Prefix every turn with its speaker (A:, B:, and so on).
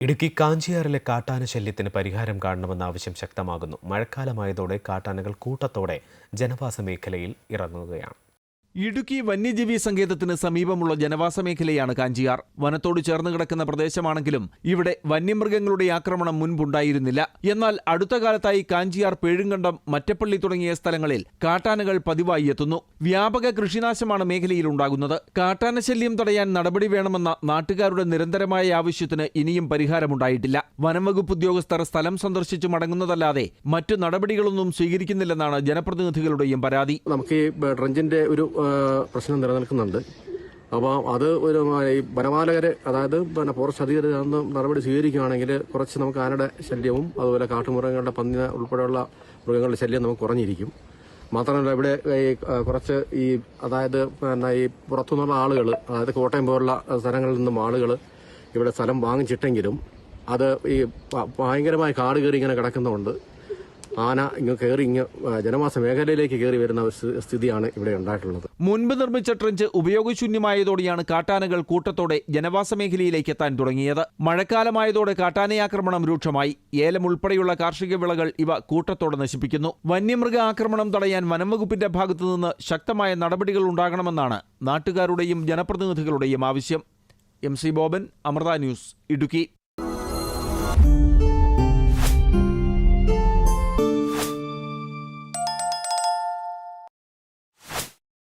A: ഇടുക്കി കാഞ്ചിയാറിലെ കാട്ടാന ശല്യത്തിന് പരിഹാരം കാണണമെന്ന ആവശ്യം ശക്തമാകുന്നു. മഴക്കാലമായതോടെ കാട്ടാനകൾ കൂട്ടത്തോടെ ജനവാസ മേഖലയിൽ ഇറങ്ങുകയാണ്.
B: ഇടുക്കി വന്യജീവി സങ്കേതത്തിന് സമീപമുള്ള ജനവാസ മേഖലയാണ് കാഞ്ചിയാർ. വനത്തോട് ചേർന്ന് കിടക്കുന്ന പ്രദേശമാണെങ്കിലും ഇവിടെ വന്യമൃഗങ്ങളുടെ ആക്രമണം മുൻപുണ്ടായിരുന്നില്ല. എന്നാൽ അടുത്ത കാലത്തായി കാഞ്ചിയാർ പേഴുങ്കണ്ടം മറ്റപ്പള്ളി തുടങ്ങിയ സ്ഥലങ്ങളിൽ കാട്ടാനകൾ പതിവായി എത്തുന്നു. വ്യാപക കൃഷിനാശമാണ് മേഖലയിൽ ഉണ്ടാകുന്നത്. കാട്ടാന ശല്യം തടയാൻ നടപടി വേണമെന്ന നാട്ടുകാരുടെ നിരന്തരമായ ആവശ്യത്തിന് ഇനിയും പരിഹാരമുണ്ടായിട്ടില്ല. വനംവകുപ്പ് ഉദ്യോഗസ്ഥർ സ്ഥലം സന്ദർശിച്ചു മടങ്ങുന്നതല്ലാതെ മറ്റു നടപടികളൊന്നും സ്വീകരിക്കുന്നില്ലെന്നാണ് ജനപ്രതിനിധികളുടെയും പരാതി.
C: നമുക്ക് ഒരു പ്രശ്നം നിലനിൽക്കുന്നുണ്ട്. അപ്പോൾ അത് ഒരു ഈ വനപാലകർ അതായത് പിന്നെ ഫോറസ്റ്റ് അധികൃതർ അന്ന് നടപടി സ്വീകരിക്കുകയാണെങ്കിൽ കുറച്ച് നമുക്ക് ആനയുടെ ശല്യവും അതുപോലെ കാട്ടുമൃഗങ്ങളുടെ പന്നി ഉൾപ്പെടെയുള്ള മൃഗങ്ങളുടെ ശല്യം നമുക്ക് കുറഞ്ഞിരിക്കും. മാത്രമല്ല ഇവിടെ ഈ കുറച്ച് ഈ അതായത് പിന്നെ ഈ പുറത്തുനിന്നുള്ള ആളുകൾ അതായത് കോട്ടയം പോലുള്ള സ്ഥലങ്ങളിൽ നിന്നും ആളുകൾ ഇവിടെ സ്ഥലം വാങ്ങിച്ചിട്ടെങ്കിലും അത് ഈ ഭയങ്കരമായ കാട് കയറി ഇങ്ങനെ കിടക്കുന്നതുകൊണ്ട് ആന ഇങ്ങ് കയറി ഇങ്ങ് ജനവാസ മേഖലയിലേക്ക് കയറി വരുന്ന സ്ഥിതിയാണ് ഇവിടെ ഉണ്ടായിട്ടുള്ളത്.
B: മുൻപ് നിർമ്മിച്ച ട്രഞ്ച് ഉപയോഗശൂന്യമായതോടെയാണ് കാട്ടാനകൾ കൂട്ടത്തോടെ ജനവാസ മേഖലയിലേക്ക് എത്താൻ തുടങ്ങിയത്. മഴക്കാലമായതോടെ കാട്ടാനയാക്രമണം രൂക്ഷമായി. ഏലം ഉൾപ്പെടെയുള്ള കാർഷിക വിളകൾ ഇവ കൂട്ടത്തോടെ നശിപ്പിക്കുന്നു. വന്യമൃഗ ആക്രമണം തടയാൻ വനംവകുപ്പിന്റെ ഭാഗത്തുനിന്ന് ശക്തമായ നടപടികൾ ഉണ്ടാകണമെന്നാണ് നാട്ടുകാരുടെയും ജനപ്രതിനിധികളുടെയും ആവശ്യം. M C Boban Amrita news Idukki.